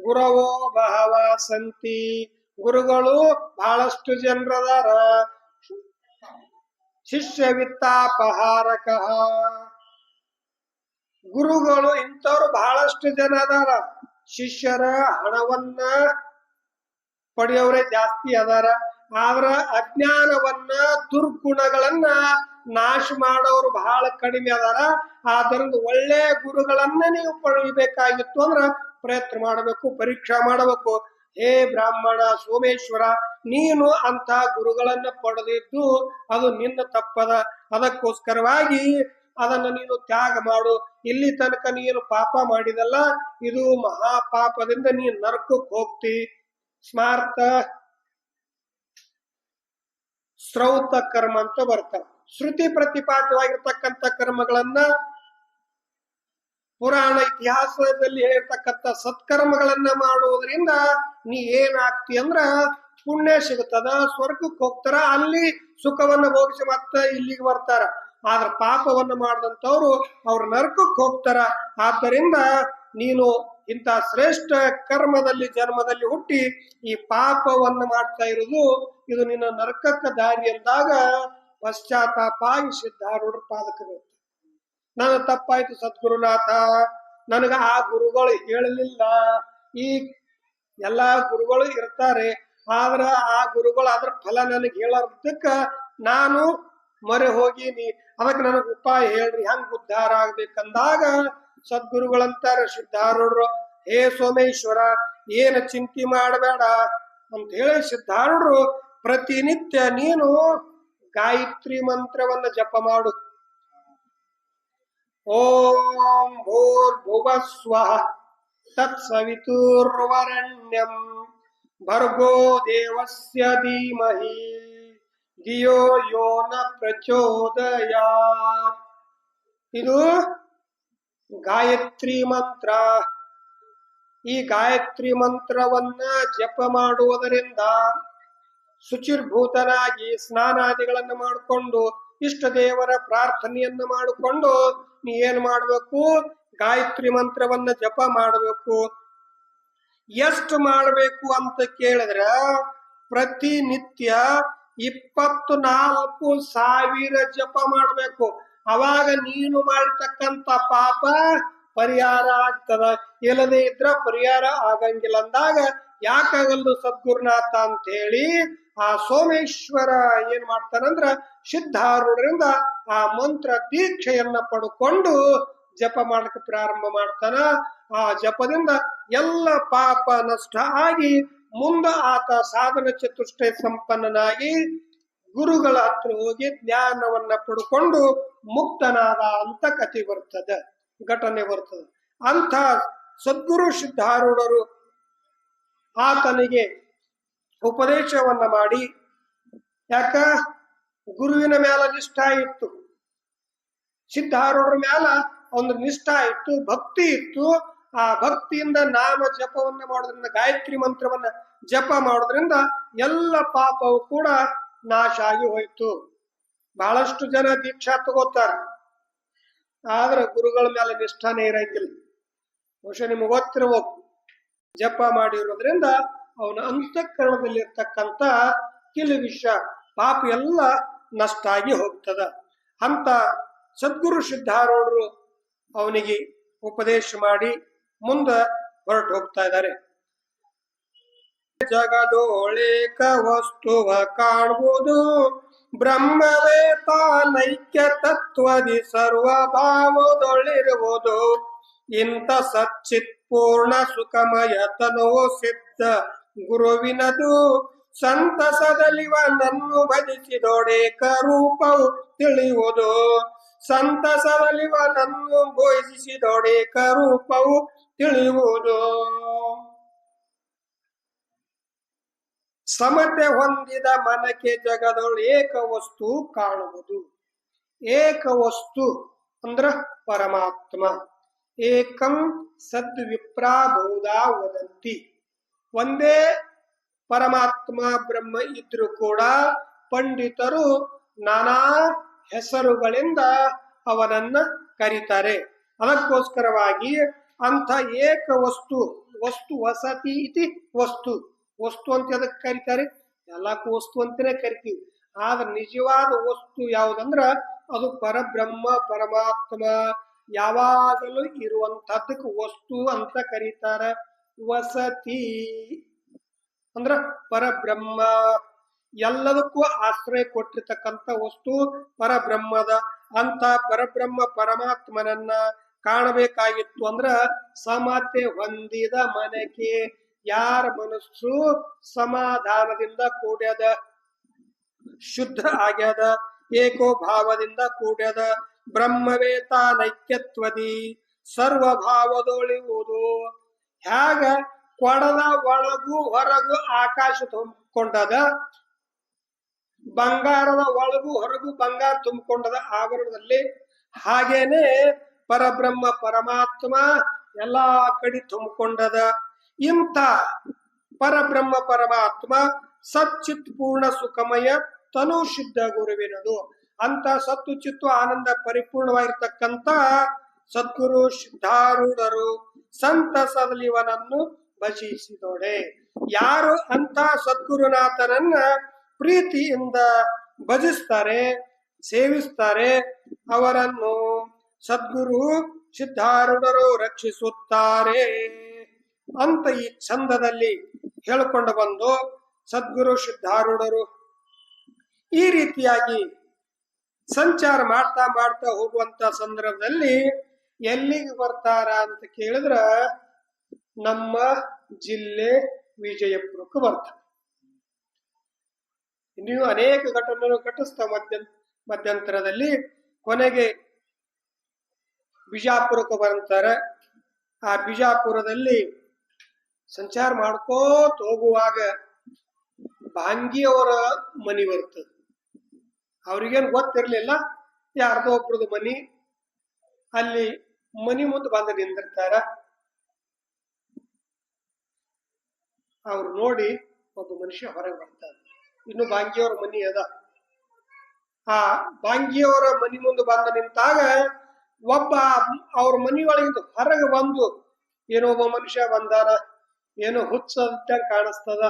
ಗುರವೋ ಬಹವ ಸಂತಿ. ಗುರುಗಳು ಬಹಳಷ್ಟು ಜನರದಾರ. ಶಿಷ್ಯ ವಿತ್ತಾಪಹಾರಕ ಗುರುಗಳು ಇಂಥವ್ರು ಬಹಳಷ್ಟು ಜನ ಅದಾರ. ಶಿಷ್ಯರ ಹಣವನ್ನ ಪಡೆಯೋರೇ ಜಾಸ್ತಿ ಅದಾರ. ಆದ್ರ ಅಜ್ಞಾನವನ್ನ ದುರ್ಗುಣಗಳನ್ನ ನಾಶ ಮಾಡೋರು ಬಹಳ ಕಡಿಮೆ ಅದಾರ. ಆದ್ರಿಂದ ಒಳ್ಳೆ ಗುರುಗಳನ್ನ ನೀವು ಪಡೆಯಬೇಕಾಗಿತ್ತು ಅಂದ್ರ ಪ್ರಯತ್ನ ಮಾಡಬೇಕು, ಪರೀಕ್ಷಾ ಮಾಡಬೇಕು. ಹೇ ಬ್ರಾಹ್ಮಣ ಸೋಮೇಶ್ವರ, ನೀನು ಅಂತ ಗುರುಗಳನ್ನ ಪಡೆದಿದ್ದು ಅದು ನಿನ್ನ ತಪ್ಪದ. ಅದಕ್ಕೋಸ್ಕರವಾಗಿ ಅದನ್ನ ನೀನು ತ್ಯಾಗ ಮಾಡು. ಇಲ್ಲಿ ತನಕ ನೀನು ಪಾಪ ಮಾಡಿದಲ್ಲ, ಇದು ಮಹಾಪಾಪದಿಂದ ನೀನು ನರಕಕ್ಕೆ ಹೋಗ್ತಿ. ಸ್ಮಾರ್ಥ ಶ್ರೌತ ಕರ್ಮ ಅಂತ ಬರ್ತಾರೆ ಶ್ರುತಿ ಪ್ರತಿಪಾದ್ಯವಾಗಿರ್ತಕ್ಕಂಥ ಕರ್ಮಗಳನ್ನ ಪುರಾಣ ಇತಿಹಾಸದಲ್ಲಿ ಹೇಳ್ತಕ್ಕಂಥ ಸತ್ಕರ್ಮಗಳನ್ನ ಮಾಡುವುದರಿಂದ ನೀ ಏನಾಗ್ತಿ ಅಂದ್ರ ಪುಣ್ಯ ಸಿಗುತ್ತದ, ಸ್ವರ್ಗಕ್ಕೆ ಹೋಗ್ತಾರ, ಅಲ್ಲಿ ಸುಖವನ್ನ ಭೋಗಿಸಿ ಮತ್ತೆ ಇಲ್ಲಿಗೆ ಬರ್ತಾರ. ಆದ್ರ ಪಾಪವನ್ನ ಮಾಡಿದಂಥವ್ರು ಅವ್ರ ನರಕಕ್ಕೆ ಹೋಗ್ತಾರ. ಆದ್ದರಿಂದ ನೀನು ಇಂಥ ಶ್ರೇಷ್ಠ ಕರ್ಮದಲ್ಲಿ, ಜನ್ಮದಲ್ಲಿ ಹುಟ್ಟಿ ಈ ಪಾಪವನ್ನ ಮಾಡ್ತಾ ಇರುವುದು, ಇದು ನಿನ್ನ ನರಕಕ್ಕ ದಾರಿ ಅಂದಾಗ ಪಶ್ಚಾತ್ತಾಪ ಸಿದ್ಧಾರೂಢ ಪಾದಕ ನನ್ನ ತಪ್ಪಾಯ್ತು ಸದ್ಗುರುನಾಥ. ನನಗ ಆ ಗುರುಗಳು ಹೇಳಲಿಲ್ಲ. ಈ ಎಲ್ಲಾ ಗುರುಗಳು ಇರ್ತಾರೆ. ಆದ್ರ ಆ ಗುರುಗಳು ಅದ್ರ ಫಲ ನನಗೆ ಹೇಳೋದಕ್ಕ ನಾನು ಮೊರೆ ಹೋಗೀನಿ. ಅದಕ್ಕೆ ನನಗೆ ಉಪಾಯ ಹೇಳ್ರಿ, ಹೆಂಗ್ ಉದ್ಧಾರ ಆಗ್ಬೇಕಂದಾಗ ಸದ್ಗುರುಗಳಂತಾರೆ ಸಿದ್ಧಾರೂಢರು. ಹೇ ಸೋಮೇಶ್ವರ, ಏನ ಚಿಂತೆ ಮಾಡಬೇಡ ಅಂತ ಹೇಳಿ ಸಿದ್ಧಾರೂಢರು ಪ್ರತಿನಿತ್ಯ ನೀನು ಗಾಯತ್ರಿ ಮಂತ್ರವನ್ನ ಜಪ ಮಾಡು. ಓಂ ಸ್ವಃ ತತ್ಸವಿತುರ್ವರಣ್ಯಂ ಭರ್ಗೋ ದೇವಸ್ಯ ಧೀಮಹಿ ಧಿಯೋ ಯೋ ನ ಪ್ರಚೋದಯಾತ್ ಇದು ಗಾಯತ್ರಿ ಮಂತ್ರ ಈ ಗಾಯತ್ರಿ ಮಂತ್ರವನ್ನ ಜಪ ಮಾಡುವುದರಿಂದ ಶುಚಿರ್ಭೂತನಾಗಿ ಸ್ನಾನಾದಿಗಳನ್ನು ಮಾಡಿಕೊಂಡು ಇಷ್ಟ ದೇವರ ಪ್ರಾರ್ಥನೆಯನ್ನು ಮಾಡಿಕೊಂಡು ನೀ ಏನ್ ಮಾಡ್ಬೇಕು? ಗಾಯತ್ರಿ ಮಂತ್ರವನ್ನ ಜಪ ಮಾಡಬೇಕು. ಎಷ್ಟು ಮಾಡಬೇಕು ಅಂತ ಕೇಳಿದ್ರ ಪ್ರತಿನಿತ್ಯ ಇಪ್ಪತ್ತು ನಾಲ್ಕು ಸಾವಿರ ಜಪ ಮಾಡಬೇಕು. ಅವಾಗ ನೀನು ಮಾಡಿರ್ತಕ್ಕಂತ ಪಾಪ ಪರಿಹಾರ ಆಗ್ತದ. ಇಲ್ಲದೆ ಇದ್ರ ಪರಿಹಾರ ಆಗಂಗಿಲ್ಲ ಅಂದಾಗ ಯಾಕಾಗಲ್ದು ಸದ್ಗುರುನಾಥ ಅಂತ ಹೇಳಿ ಆ ಸೋಮೇಶ್ವರ ಏನ್ ಮಾಡ್ತಾನಂದ್ರ ಸಿದ್ಧಾರೂಢರಿಂದ ಆ ಮಂತ್ರ ದೀಕ್ಷೆಯನ್ನ ಪಡ್ಕೊಂಡು ಜಪ ಮಾಡಕ್ಕೆ ಪ್ರಾರಂಭ ಮಾಡ್ತಾನ. ಆ ಜಪದಿಂದ ಎಲ್ಲ ಪಾಪ ನಷ್ಟ ಆಗಿ ಮುಂದ ಆತ ಸಾಧನ ಚತುಷ್ಟಯ ಸಂಪನ್ನನಾಗಿ ಗುರುಗಳ ಹತ್ರ ಹೋಗಿ ಜ್ಞಾನವನ್ನ ಪಡ್ಕೊಂಡು ಮುಕ್ತನಾದ ಅಂತ ಕಥೆ ಬರ್ತದೆ, ಘಟನೆ ಬರ್ತದೆ. ಅಂತ ಸದ್ಗುರು ಸಿದ್ಧಾರೂಢರು ಆತನಿಗೆ ಉಪದೇಶವನ್ನ ಮಾಡಿ, ಯಾಕ? ಗುರುವಿನ ಮೇಲ ನಿಷ್ಠ ಇತ್ತು. ಸಿದ್ಧಾರೂಢರ ಮೇಲ ಒಂದು ನಿಷ್ಠ ಇತ್ತು, ಭಕ್ತಿ ಇತ್ತು. ಆ ಭಕ್ತಿಯಿಂದ ನಾಮ ಜಪವನ್ನ ಮಾಡೋದ್ರಿಂದ, ಗಾಯತ್ರಿ ಮಂತ್ರವನ್ನ ಜಪ ಮಾಡೋದ್ರಿಂದ ಎಲ್ಲ ಪಾಪವು ಕೂಡ ನಾಶ ಆಗಿ ಹೋಯ್ತು. ಬಹಳಷ್ಟು ಜನ ದೀಕ್ಷಾ ತಗೋತಾರ. ಆದ್ರೆ ಗುರುಗಳ ಮೇಲೆ ನಿಷ್ಠಾನೇ ಇರಂಗಿಲ್ಲ. ಬಹುಶಃ ನಿಮ್ಗೆ ಗೊತ್ತಿರಬೇಕು. ಜಪ ಮಾಡಿರೋದ್ರಿಂದ ಅವನ ಅಂತಃಕರಣದಲ್ಲಿ ಕೆಲ ವಿಷ, ಪಾಪ ಎಲ್ಲ ನಷ್ಟ ಆಗಿ ಹೋಗ್ತದ. ಅಂತ ಸದ್ಗುರು ಸಿದ್ಧಾರೂಢರು ಅವನಿಗೆ ಉಪದೇಶ ಮಾಡಿ ಮುಂದ ಹೊರಟು ಹೋಗ್ತಾ ಇದ್ದಾರೆ. ಜಗದೋಳೇಕ ವಸ್ತುವ ಕಾಣುವುದು ಬ್ರಹ್ಮವೇ ತಾನೈಕ್ಯ ತತ್ವದಿ ಸರ್ವಭಾವದೊಳಿರುವುದು. ಇಂಥ ಸಚ್ಚಿತ್ ಪೂರ್ಣ ಸುಖಮಯ ತನೋ ಸಿದ್ಧ ಗುರುವಿನದು. ಸಂತಸದಲಿವ ನನ್ನು ಭಜಿಸಿದೊಡೇಕ ಕರೂಪವು ತಿಳಿಯುವುದು. ಸಂತಸದಲಿವನನ್ನು ಘೋಷಿಸಿದೊಡೇಕ ರೂಪವು ತಿಳಿಯುವುದು. ಸಮತೆ ಹೊಂದಿದ ಮನಕ್ಕೆ ಜಗದೊಳು ಏಕ ವಸ್ತು ಕಾಣುವುದು. ಏಕ ವಸ್ತು ಅಂದ್ರ ಪರಮಾತ್ಮ. ಏಕಂ ಸದ್ವಿಪ್ರಾ ವಿಪ್ರಾಬಹುದ ವದಂತಿ ಒಂದೇ ಪರಮಾತ್ಮ ಬ್ರಹ್ಮ ಇದ್ರು ಕೂಡ ಪಂಡಿತರು ನಾನಾ ಹೆಸರುಗಳಿಂದ ಅವನನ್ನ ಕರೀತಾರೆ. ಅದಕ್ಕೋಸ್ಕರವಾಗಿ ಅಂಥ ಏಕ ವಸ್ತು ವಸ್ತು ವಸತಿ ಇತಿ ವಸ್ತು. ವಸ್ತು ಅಂತ ಅದಕ್ಕೆ ಕರೀತಾರೆ? ಎಲ್ಲಕ್ಕೂ ವಸ್ತು ಅಂತಲೇ ಕರಿತೀವಿ. ಆದ್ರೆ ನಿಜವಾದ ವಸ್ತು ಯಾವುದಂದ್ರ ಅದು ಪರಬ್ರಹ್ಮ, ಪರಮಾತ್ಮ ಯಾವಾಗಲೂ ಇರುವಂತಹದ್ದಕ್ಕೆ ವಸ್ತು ಅಂತ ಕರೀತಾರ. ವಸತಿ ಅಂದ್ರ ಪರಬ್ರಹ್ಮ. ಎಲ್ಲದಕ್ಕೂ ಆಶ್ರಯ ಕೊಟ್ಟಿರ್ತಕ್ಕಂಥ ವಸ್ತು ಪರಬ್ರಹ್ಮದ. ಅಂತ ಪರಬ್ರಹ್ಮ ಪರಮಾತ್ಮನನ್ನ ಕಾಣಬೇಕಾಗಿತ್ತು ಅಂದ್ರ ಸಮತೆ ಹೊಂದಿದ ಮನಕ್ಕೆ ಯಾರ ಮನಸ್ಸು ಸಮಾಧಾನದಿಂದ ಕೂಡ್ಯದ, ಶುದ್ಧ ಆಗ್ಯದ ಏಕೋಭಾವದಿಂದ ಕೂಡ್ಯದ. ಬ್ರಹ್ಮವೇತ ನೈಕ್ಯತ್ವದಿ ಸರ್ವಭಾವದೊಳಿಯುವುದು. ಹ್ಯಾಗ ಕೊಡದ ಒಳಗು ಹೊರಗು ಆಕಾಶ ತುಂಬಿಕೊಂಡದ, ಬಂಗಾರದ ಒಳಗು ಹೊರಗು ಬಂಗಾರ ತುಂಬಿಕೊಂಡದ ಆವರಣದಲ್ಲಿ ಹಾಗೇನೆ ಪರಬ್ರಹ್ಮ ಪರಮಾತ್ಮ ಎಲ್ಲಾ ಕಡೆ ತುಂಬಿಕೊಂಡದ. ಇಂಥ ಪರಬ್ರಹ್ಮ ಪರಮಾತ್ಮ ಸಚ್ಚಿತ್ ಪೂರ್ಣ ಸುಖಮಯ ತನು ಶುದ್ಧ ಗುರುವಿನದು. ಅಂತ ಸತ್ತು ಚಿತ್ತು ಆನಂದ ಪರಿಪೂರ್ಣವಾಗಿರ್ತಕ್ಕಂಥ ಸದ್ಗುರು ಸಿದ್ಧಾರೂಢರು ಸಂತ ಸದಲಿವನನ್ನು ಭಜಿಸಿದೋಡೆ ಯಾರು ಅಂತ ಸದ್ಗುರುನಾಥನನ್ನ ಪ್ರೀತಿಯಿಂದ ಭಜಿಸ್ತಾರೆ, ಸೇವಿಸ್ತಾರೆ, ಅವರನ್ನು ಸದ್ಗುರು ಸಿದ್ಧಾರೂಢರು ರಕ್ಷಿಸುತ್ತಾರೆ ಅಂತ ಈ ಛಂದದಲ್ಲಿ ಹೇಳಿಕೊಂಡು ಬಂದು ಸದ್ಗುರು ಸಿದ್ಧಾರೂಢರು ಈ ರೀತಿಯಾಗಿ ಸಂಚಾರ ಮಾಡ್ತಾ ಮಾಡ್ತಾ ಹೋಗುವಂತ ಸಂದರ್ಭದಲ್ಲಿ ಎಲ್ಲಿಗೆ ಬರ್ತಾರ ಅಂತ ಕೇಳಿದ್ರ ನಮ್ಮ ಜಿಲ್ಲೆ ವಿಜಯಪುರಕ್ಕೆ ಬರ್ತಾರೆ ನೀವು ಅನೇಕ ಘಟನೆಗಳು ಘಟಿಸ್ತಾ ಮಧ್ಯ, ಮಧ್ಯಂತರದಲ್ಲಿ ಕೊನೆಗೆ ಬಿಜಾಪುರಕ್ಕೆ ಬರ್ತಾರೆ ಆ ಬಿಜಾಪುರದಲ್ಲಿ ಸಂಚಾರ ಮಾಡ್ಕೋತ ಹೋಗುವಾಗ ಭಾಂಗಿಯವರ ಮನಿ ಬರ್ತದೆ. ಅವ್ರಿಗೇನು ಗೊತ್ತಿರ್ಲಿಲ್ಲ, ಯಾರ್ದೋ ಒಬ್ರದ್ದು ಮನಿ, ಅಲ್ಲಿ ಮನಿ ಮುಂದೆ ಬಂದು ನಿಂದಿರ್ತಾರ ಅವ್ರು ನೋಡಿ ಒಬ್ಬ ಮನುಷ್ಯ ಹೊರಗೆ ಬರ್ತಾನೆ. ಇನ್ನು ಬಾಂಗಿಯವರ ಮನಿ ಅದ. ಆ ಬಾಂಗಿಯವರ ಮನಿ ಮುಂದೆ ಬಂದು ನಿಂತಾಗ ಒಬ್ಬ ಅವ್ರ ಮನಿ ಒಳಗಿಂದ ಹೊರಗೆ ಬಂದು ಏನೋ ಒಬ್ಬ ಮನುಷ್ಯ ಬಂದಾನ, ಏನೋ ಹುಚ್ಚಂತ ಕಾಣಿಸ್ತದ.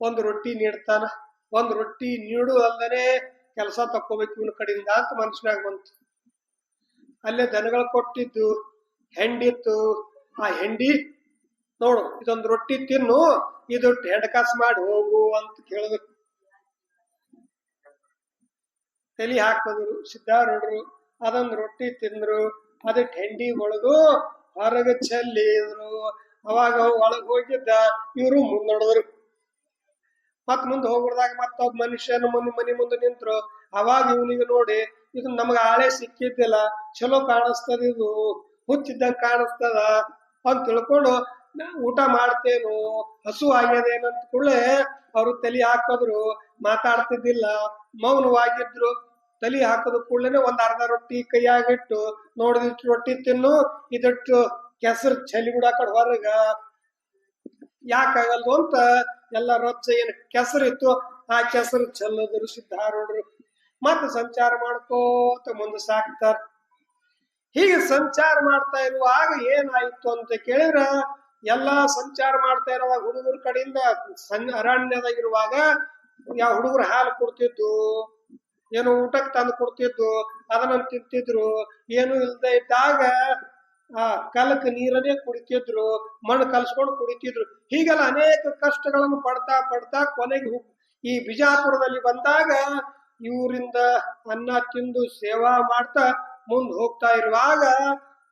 ಒಂದು ರೊಟ್ಟಿ ನೀಡ್ತಾನ. ಒಂದ್ ರೊಟ್ಟಿ ನೀಡು ಅಲ್ದೇನೆ ಕೆಲಸ ತಕ್ಕೋಬೇಕು ಇವನ ಕಡೆಯಿಂದ ಅಂತ ಮನಸ್ಸಿನಾಗ ಬಂತು. ಅಲ್ಲೇ ದನಗಳು ಕೊಟ್ಟಿದ್ದು, ಹೆಂಡಿತ್ತು. ಆ ಹೆಂಡಿ, ನೋಡು, ಇದೊಂದು ರೊಟ್ಟಿ ತಿನ್ನು, ಇದು ಹೆಂಡಕಾಸ್ ಮಾಡಿ ಹೋಗು ಅಂತ ಕೇಳಿದ್ರು. ತಲಿ ಹಾಕಿದ್ರು ಸಿದ್ಧಾರೂಢರು ಅದೊಂದು ರೊಟ್ಟಿ ತಿಂದ್ರು, ಅದಕ್ಕೆ ಹೆಂಡಿ ಒಳಗು ಹೊರಗೆ ಚೆಲ್ಲಿದ್ರು. ಅವಾಗ ಒಳಗೆ ಹೋಗಿದ್ದ ಇವರು ಮುಂದೊಡದ್ರು ಮತ್ ಮುಂದೆ ಹೋಗ್ಬಿಡ್ದಾಗ ಮತ್ತೊಬ್ಬ ಮನುಷ್ಯನ ಮನಿ ಮನಿ ಮುಂದೆ ನಿಂತ್ರು, ಅವಾಗ ಇವನಿಗೆ ನೋಡಿ ಇದು ನಮಗ ಆಳೆ ಸಿಕ್ಕಿದ್ದಿಲ್ಲ ಚಲೋ ಕಾಣಿಸ್ತದ ಇದು, ಹುಚ್ಚಿದ್ದಂಗ ಕಾಣಿಸ್ತದ ಅಂತ ತಿಳ್ಕೊಂಡು ಊಟ ಮಾಡ್ತೇನು, ಹಸು ಆಗ್ಯದೇನಂತ ಕೂಡಲೇ ಅವರು ತಲಿ ಹಾಕಿದ್ರು, ಮಾತಾಡ್ತಿದ್ದಿಲ್ಲ, ಮೌನವಾಗಿದ್ರು, ತಲಿ ಹಾಕದ ಕೂಡಲೇ ಒಂದ್ ಅರ್ಧ ರೊಟ್ಟಿ ಕೈಯಾಗಿಟ್ಟು ನೋಡಿದಿಟ್ಟು ರೊಟ್ಟಿ ತಿನ್ನು ಇದಟ್ಟು ಕೆಸರು ಚಲಿ ಬಿಡ ಕಡೆ ಹೊರಗ. ಯಾಕಾಗಲ್ದು ಅಂತ ಎಲ್ಲ ರೊಚ್ಚ ಏನು ಕೆಸರಿತ್ತು, ಆ ಕೆಸರು ಚೆಲ್ಲದ್ರು ಸಿದ್ಧಾರೂಢರು. ಮತ್ತೆ ಸಂಚಾರ ಮಾಡ್ಕೋತ ಮುಂದೆ ಸಾಕ್ತಾರ. ಹೀಗೆ ಸಂಚಾರ ಮಾಡ್ತಾ ಇರುವಾಗ ಏನಾಯ್ತು ಅಂತ ಕೇಳಿದ್ರ, ಎಲ್ಲಾ ಸಂಚಾರ ಮಾಡ್ತಾ ಇರುವಾಗ ಹುಡುಗರ ಕಡೆಯಿಂದ ಅರಣ್ಯದಾಗಿರುವಾಗ ಯಾವ ಹುಡುಗರು ಹಾಲು ಕೊಡ್ತಿದ್ದು, ಏನು ಊಟಕ್ಕೆ ತಂದು ಕೊಡ್ತಿದ್ದು, ಅದನ್ನ ತಿಂತಿದ್ರು, ಏನು ಇಲ್ದೆ ಇದ್ದಾಗ ಆ ಕಲಕ ನೀರನ್ನೇ ಕುಡಿತಿದ್ರು, ಮಣ್ಣು ಕಲ್ಸ್ಕೊಂಡು ಕುಡಿತಿದ್ರು. ಹೀಗೆಲ್ಲ ಅನೇಕ ಕಷ್ಟಗಳನ್ನು ಪಡ್ತಾ ಪಡ್ತಾ ಕೊನೆಗೆ ಈ ಬಿಜಾಪುರದಲ್ಲಿ ಬಂದಾಗ ಇವರಿಂದ ಅನ್ನ ತಿಂದು ಸೇವಾ ಮಾಡ್ತಾ ಮುಂದ್ ಹೋಗ್ತಾ ಇರುವಾಗ